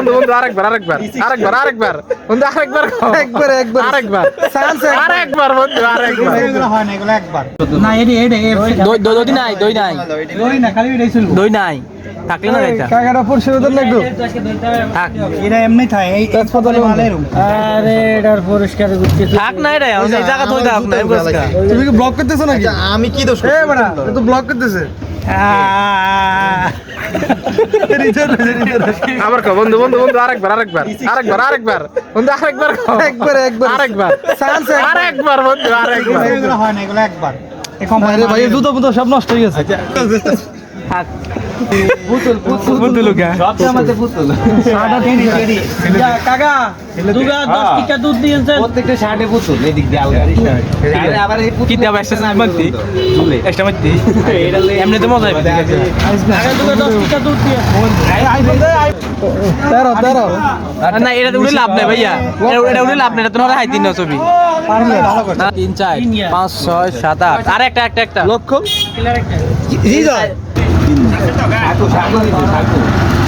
বন্ধু বন্ধু আরেকবার আরেকবার আরেকবার আরেকবার বন্ধু আরেকবার একবার, একবার। আরেকবার একবার। আরেকবার বন্ধু আরেকবার না এডি এডি দই দই নাই দই নাই দই না খালি দই নাই থাকলে না এটা কাকাটা পরিষ্কার দেন না থাক এটা এমনি থাকে এই তেজপাতা ভালো লবঙ্গ। আরে এটার পরিষ্কার করতে থাক না এটা এই জায়গা থই থাক না পরিষ্কার তুমি কি ব্লক করতেছো নাকি আমি কি দোষ এ বড়া তো ব্লক করতেছে আবার খাও বন্ধু বন্ধু বন্ধু আরেকবার আরেকবার আরেকবার আরেকবার বন্ধু আরেকবার একবার একবার। আরেকবার চান্স আরেকবার বন্ধু আরেকবার। এগুলো হয় না এগুলো একবার। এই ভাই জুতো মুতো সব নষ্ট হয়ে গেছে। থাক সাদা তিন এডি কাকা দুগা দশ টিকা দুধ দিয়েছে প্রত্যেকটা শার্টে পুতুল এদিক দিয়ে আলগা। আবার এই কি দেব একটা মারতি? একটা মারতি? এমনি তো মজা হবে কাকা দুগা দশ টিকা দুধ দিয়ে তেরো তেরো। না এটা উড়ে লাভ নাই ভাইয়া। এটা- এটা উড়ে লাভ নাই এটা তো হাই তিন ছবি। না, তিন চার পাঁচ ছয় সাত আট। আর একটা একটা একটা। লক্ষ Saya 三步